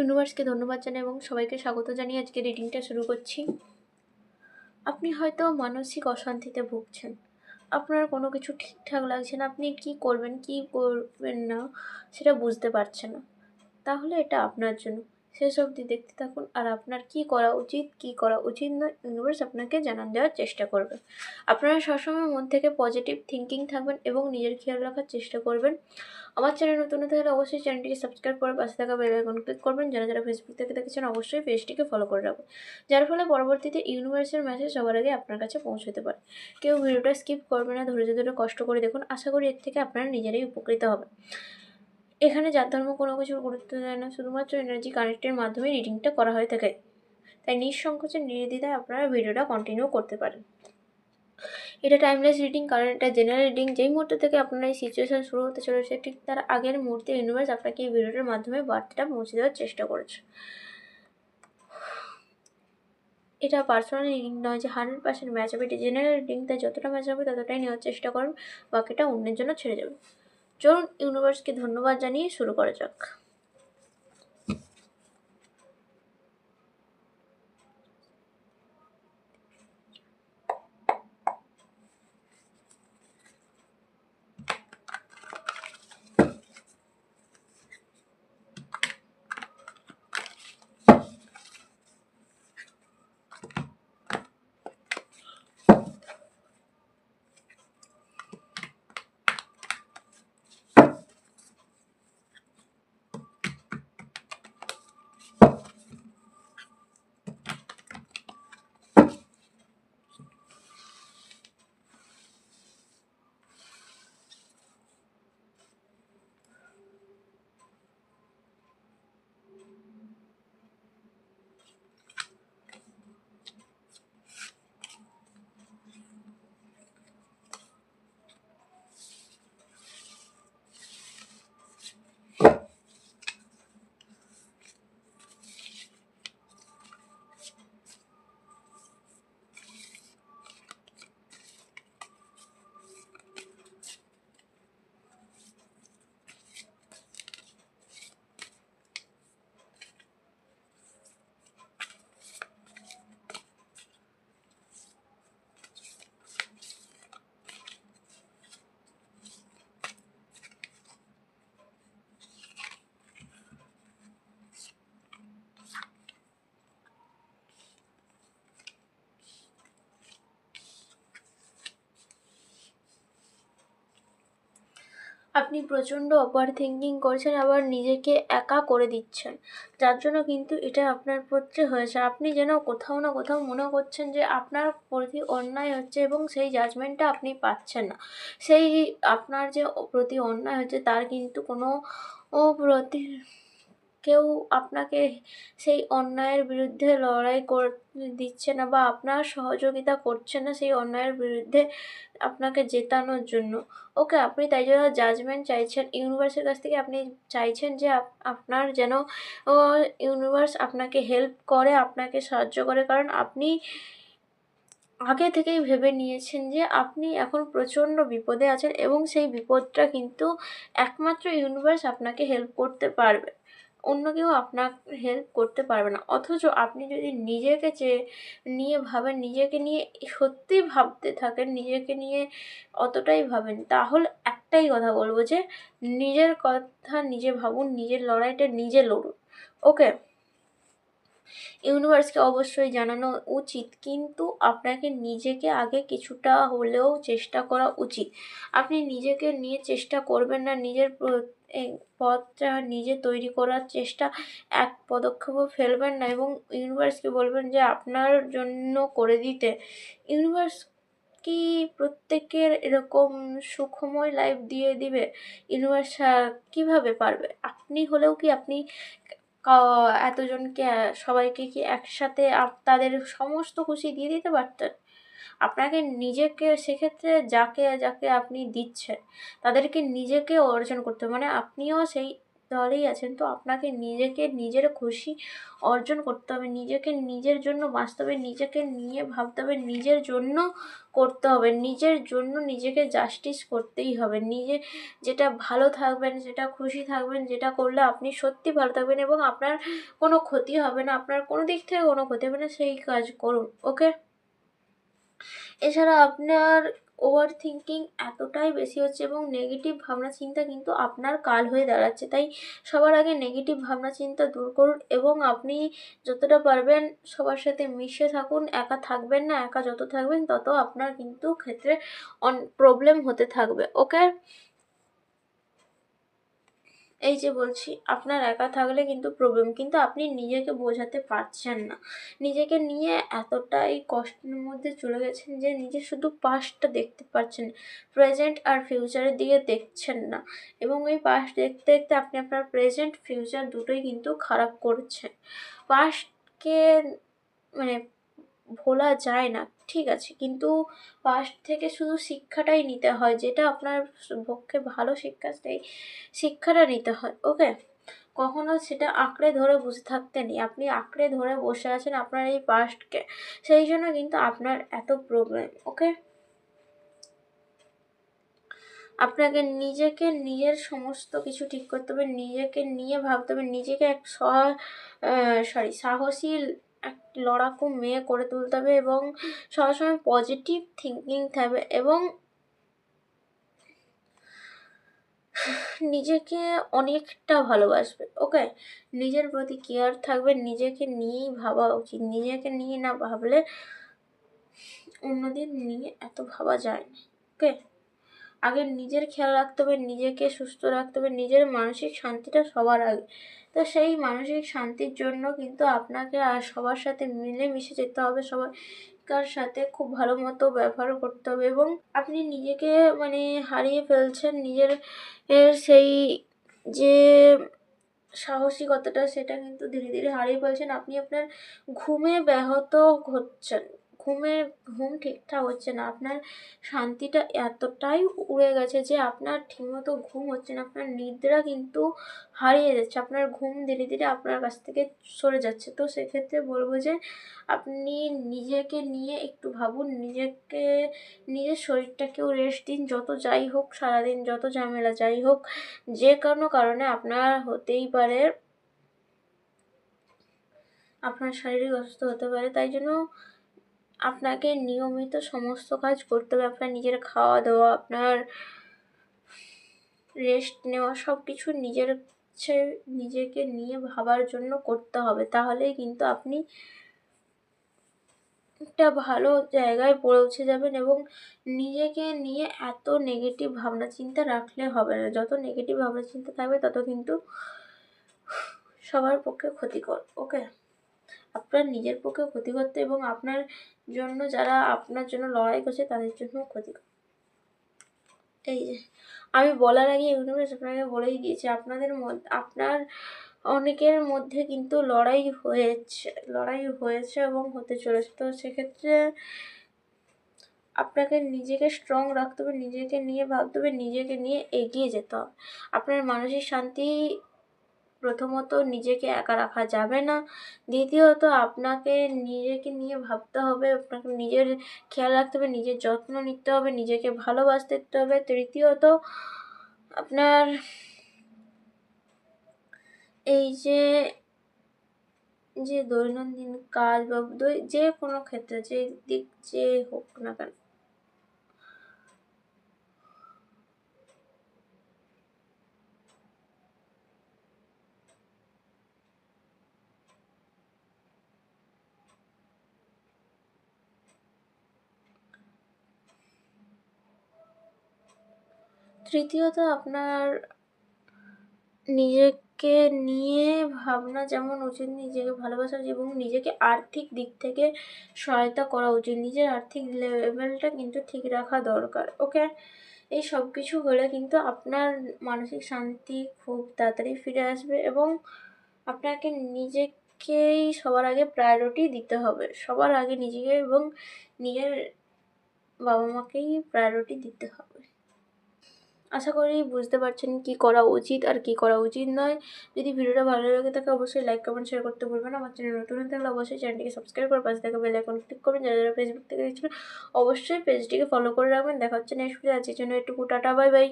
ইউনিভার্সকে ধন্যবাদ জানাই এবং সবাইকে স্বাগত জানিয়ে আজকে রিডিংটা শুরু করছি। আপনি হয়তো মানসিক অশান্তিতে ভুগছেন। আপনার কোনো কিছু ঠিকঠাক লাগছে না, আপনি কি করবেন কি করবেন না, সেটা বুঝতে পারছেন না। তাহলে এটা আপনার জন্য। শেষ অবধি দেখতে থাকুন আর আপনার কি করা উচিত, কি করা উচিত নয় ইউনিভার্স আপনাকে জানান দেওয়ার চেষ্টা করবে। আপনারা সবসময় মন থেকে পজিটিভ থিঙ্কিং থাকবেন এবং নিজের খেয়াল রাখার চেষ্টা করবেন। আমার চ্যানেল নতুন হলে অবশ্যই চ্যানেলটিকে সাবস্ক্রাইব করে পাশে থাকা বেল আইকন ক্লিক করবেন। যারা যারা ফেসবুক থেকে দেখেছেন, অবশ্যই পেজটিকে ফলো করে রাখবেন। যার ফলে পরবর্তীতে ইউনিভার্সের মেসেজ সবার আগে আপনার কাছে পৌঁছতে পারে। কেউ ভিডিওটা স্কিপ করবে না, ধৈর্য ধরে কষ্ট করে দেখুন। আশা করি এর থেকে আপনারা নিজেরাই উপকৃত হবেন। এখানে যার ধর্ম কোনো কিছুর গুরুত্ব দেয় না, শুধুমাত্র এনার্জি কানেক্টের মাধ্যমে রিডিংটা করা হয়ে থাকে। তাই নিঃসংকোচে নির্দ্বিধায় আপনারা ভিডিওটা কন্টিনিউ করতে পারেন। এটা টাইমলেস রিডিং কারণ এটা জেনারেল রিডিং যেই মুহূর্ত থেকে আপনার এই সিচুয়েশান শুরু হতে চলেছে, ঠিক তার আগের মুহূর্তে ইউনিভার্স আপনাকে এই ভিডিওটার মাধ্যমে বার্তাটা পৌঁছে দেওয়ার চেষ্টা করেছে। এটা পার্সোনাল রিডিং নয় যে হান্ড্রেড পার্সেন্ট ম্যাচ হবে। এটা জেনারেল রিডিং তাই যতটা ম্যাচ হবে ততটাই নেওয়ার চেষ্টা করুন, বাকিটা অন্যের জন্য ছেড়ে যাবে। চলুন ইউনিভার্সকে ধন্যবাদ জানিয়ে শুরু করা যাক। আপনি প্রচণ্ড ওভার থিঙ্কিং করছেন, আবার নিজেকে একা করে দিচ্ছেন। যার জন্য কিন্তু এটা আপনার পক্ষে হয়েছে। আপনি যেন কোথাও না কোথাও মনে করছেন যে আপনার প্রতি অন্যায় হচ্ছে এবং সেই জাজমেন্টটা আপনি পাচ্ছেন না। সেই আপনার যে প্রতি অন্যায় হচ্ছে, তার কিন্তু কোনো ও প্রতি কেউ আপনাকে সেই অন্যায়ের বিরুদ্ধে লড়াই কর, দিচ্ছে না বা আপনার সহযোগিতা করছে না সেই অন্যায়ের বিরুদ্ধে আপনাকে জেতানোর জন্য। ওকে, আপনি তাই জন্য জাজমেন্ট চাইছেন। ইউনিভার্সের কাছ থেকে আপনি চাইছেন যে আপনার যেন ইউনিভার্স আপনাকে হেল্প করে, আপনাকে সাহায্য করে। কারণ আপনি আগে থেকেই ভেবে নিয়েছেন যে আপনি এখন প্রচণ্ড বিপদে আছেন এবং সেই বিপদটা কিন্তু একমাত্র ইউনিভার্স আপনাকে হেল্প করতে পারবে। অন্য কেউ আপনার হেল্প করতে পারবে না। অথচ আপনি যদি নিজেকে চেয়ে নিয়ে ভাবেন, নিজেকে নিয়ে সত্যিই ভাবতে থাকেন, নিজেকে নিয়ে অতটাই ভাবেন, তাহলে একটাই কথা বলব যে, নিজের কথা নিজে ভাবুন, নিজের লড়াইটা নিজে লড়ুন। ওকে ইউনিভার্সকে অবশ্যই জানানো উচিত, কিন্তু আপনাকে নিজেকে আগে কিছুটা হলেও চেষ্টা করা উচিত। আপনি নিজেকে নিয়ে চেষ্টা করবেন না, নিজের এই পথটা নিজে তৈরি করার চেষ্টা, এক পদক্ষেপও ফেলবেন না এবং ইউনিভার্সকে বলবেন যে আপনার জন্য করে দিতে। ইউনিভার্স কি প্রত্যেকের এরকম সুখময় লাইফ দিয়ে দিবে? ইউনিভার্স কীভাবে পারবে? আপনি হলেও কি আপনি এতজনকে, সবাইকে কি একসাথে তাদের সমস্ত খুশি দিয়ে দিতে পারতেন? আপনাকে নিজেকে সেক্ষেত্রে যাকে যাকে আপনি দিচ্ছেন, তাদেরকে নিজেকে অর্জন করতে মানে আপনিও সেই দলেই আছেন, তো আপনাকে নিজেকে নিজের খুশি অর্জন করতে হবে। নিজেকে নিজের জন্য বাঁচতে হবে, নিজেকে নিয়ে ভাবতে হবে, নিজের জন্য করতে হবে, নিজের জন্য নিজেকে জাস্টিস করতেই হবে। নিজে যেটা ভালো থাকবেন, যেটা খুশি থাকবেন, যেটা করলে আপনি সত্যি ভালো থাকবেন এবং আপনার কোনো ক্ষতি হবে না, আপনার কোনো দিক থেকে কোনো ক্ষতি হবে না, সেই কাজ করুন ওকে এছাড়া আপনার ওভার থিঙ্কিং এতটাই বেশি হচ্ছে এবং নেগেটিভ ভাবনা চিন্তা কিন্তু আপনার কাল হয়ে দাঁড়াচ্ছে। তাই সবার আগে নেগেটিভ ভাবনা চিন্তা দূর করুন এবং আপনি যতটা পারবেন সবার সাথে মিশে থাকুন। একা থাকবেন না, একা যত থাকবেন তত আপনার কিন্তু ক্ষেত্রে অন প্রবলেম হতে থাকবে ওকে এই যে বলছি, আপনার একা থাকলে কিন্তু প্রবলেম কিন্তু আপনি নিজেকে বোঝাতে পারছেন না। নিজেকে নিয়ে এতটাই কষ্টের মধ্যে চলে গেছেন যে নিজে শুধু পাস্টটা দেখতে পাচ্ছেন প্রেজেন্ট আর ফিউচারের দিকে দেখছেন না। এবং এই পাস্ট দেখতে দেখতে আপনি আপনার প্রেজেন্ট ফিউচার দুটোই কিন্তু খারাপ করছেন। পাস্টকে মানে ভোলা যায় না। ঠিক আছে। কিন্তু পাস্ট থেকে শুধু শিক্ষাটাই নিতে হয়, যেটা আপনার পক্ষে ভালো শিক্ষা, সেই শিক্ষাটা নিতে হয় ওকে কখনো সেটা আঁকড়ে ধরে বসে থাকতে নেই। আপনি আঁকড়ে ধরে বসে আছেন আপনার এই পাস্টকে সেই জন্য কিন্তু আপনার এত প্রবলেম ওকে আপনাকে নিজেকে নিজের সমস্ত কিছু ঠিক করতে হবে, নিজেকে নিয়ে ভাবতে হবে, নিজেকে এক সরি সাহসী এক লড়াকু মেয়ে করে তুলতে হবে এবং সবসময় পজিটিভ থিঙ্কিং থাকবে এবং নিজেকে অনেকটা ভালোবাসবে ওকে নিজের প্রতি কেয়ার থাকবে, নিজেকে নিয়েই ভাবা উচিত। নিজেকে নিয়ে না ভাবলে অন্যদের নিয়ে এত ভাবা যায় না ওকে আগে নিজের খেয়াল রাখতে হবে, নিজেকে সুস্থ রাখতে হবে, নিজের মানসিক শান্তিটা সবার আগে। তো সেই মানসিক শান্তির জন্য কিন্তু আপনাকে আর সবার সাথে মিলেমিশে যেতে হবে সবাই কার সাথে খুব ভালো মতো ব্যবহার করতে হবে এবং আপনি নিজেকে মানে হারিয়ে ফেলছেন, নিজের এর সেই যে সাহসিকতাটা সেটা কিন্তু ধীরে ধীরে হারিয়ে ফেলছেন, আপনি আপনার ঘুমে ব্যাহত হচ্ছেন। ঘুমের, ঘুম ঠিকঠাক হচ্ছে না। আপনার শান্তিটা এতটাই উড়ে গেছে যে আপনার ঠিকমতো ঘুম হচ্ছে না। আপনার নিদ্রা কিন্তু হারিয়ে যাচ্ছে। আপনার ঘুম ধীরে ধীরে আপনার কাছ থেকে সরে যাচ্ছে। তো সেক্ষেত্রে বলব যে আপনি নিজেকে নিয়ে একটু ভাবুন। নিজেকে, নিজের শরীরটাকেও রেস্ট দিন। যত যাই হোক সারাদিন, যত ঝামেলা যাই হোক, যে কোনো কারণে আপনার হতেই পারে, আপনার শারীরিক অসুস্থ হতে পারে। তাই জন্য আপনাকে নিয়মিত সমস্ত কাজ করতে হবে, আপনার নিজের খাওয়া দাওয়া আপনার রেস্ট নেওয়া সব কিছু নিজের হচ্ছে নিজেকে নিয়ে ভাবার জন্য করতে হবে। তাহলেই কিন্তু আপনি একটা ভালো জায়গায় পৌঁছে যাবেন এবং নিজেকে নিয়ে এত নেগেটিভ ভাবনা চিন্তা রাখলে হবে না। যত নেগেটিভ ভাবনা চিন্তা থাকবে, তত কিন্তু সবার পক্ষে ক্ষতিকর ওকে আপনার নিজের পক্ষে ক্ষতি করতে এবং আপনার জন্য যারা আপনার জন্য লড়াই করছে তাদের জন্য ক্ষতিকর। এই যে, আমি বলার আগে ইউনিভার্স আপনাকে বলেই দিয়েছি, আপনাদের মধ্যে আপনার অনেকের মধ্যে কিন্তু লড়াই হয়েছে লড়াই হয়েছে এবং হতে চলেছে। তো সেক্ষেত্রে আপনাকে নিজেকে স্ট্রং রাখতে হবে, নিজেকে নিয়ে ভাবতে হবে, নিজেকে নিয়ে এগিয়ে যেতে হবে। আপনার মানসিক শান্তি প্রথমত নিজেকে একা রাখা যাবে না। দ্বিতীয়ত, আপনাকে নিজেকে নিয়ে ভাবতে হবে, আপনাকে নিজের খেয়াল রাখতে হবে, নিজের যত্ন নিতে হবে, নিজেকে ভালোবাসতে হবে। তৃতীয়ত, আপনার এই যে যে দৈনন্দিন কাজ বা যে কোনো ক্ষেত্রে, যে দিক যে হোক না কেন তৃতীয়ত আপনার নিজেকে নিয়ে ভাবনা যেমন উচিত নিজেকে ভালোবাসা উচিত এবং নিজেকে আর্থিক দিক থেকে সহায়তা করা উচিত। নিজের আর্থিক লেভেলটা কিন্তু ঠিক রাখা দরকার ওকে এই সব কিছু হলে কিন্তু আপনার মানসিক শান্তি খুব তাড়াতাড়ি ফিরে আসবে এবং আপনাকে নিজেকেই সবার আগে প্রায়োরিটি দিতে হবে। সবার আগে নিজেকে এবং নিজের বাবা মাকেই প্রায়োরিটি দিতে হবে। আশা করি বুঝতে পারছেন কি করা উচিত আর কি করা উচিত নয়। যদি ভিডিওটা ভালো লাগে থাকে অবশ্যই লাইক কমেন্ট শেয়ার করতে ভুলবেন আমার চ্যানেল নতুন থাকলে অবশ্যই চ্যানেলটিকে সাবস্ক্রাইব করে পাশে থাকা বেল আইকন ক্লিক করবেন। যারা যারা ফেসবুক থেকে দেখছিলেন অবশ্যই পেজটিকে ফলো করে রাখবেন। দেখা হচ্ছে নেক্সট ভিডিও আজকের জন্য একটু টাটা বাই বাই